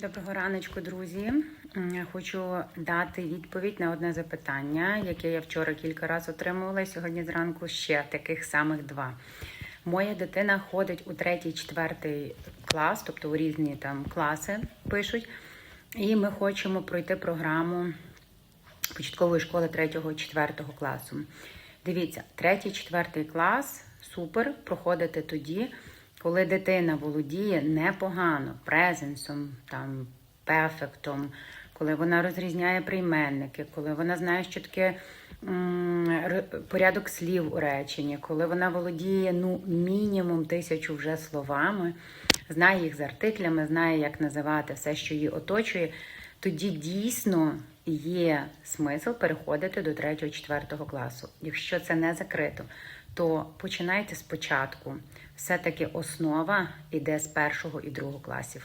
Доброго раночку, друзі. Хочу дати відповідь на одне запитання, яке я вчора кілька разів отримувала. Сьогодні зранку ще таких самих два. Моя дитина ходить у третій, четвертий клас, тобто у різні там класи пишуть. І ми хочемо пройти програму початкової школи 3-4 класу. Дивіться, 3-4 клас супер проходити тоді, коли дитина володіє непогано презенсом, там, пефектом, коли вона розрізняє прийменники, коли вона знає, що таке порядок слів у реченні, коли вона володіє ну, мінімум тисячу вже словами, знає їх з артиклями, знає, як називати все, що її оточує, тоді дійсно є смисл переходити до 3-4 класу. Якщо це не закрито, то починайте спочатку. Все-таки основа йде з першого і другого класів.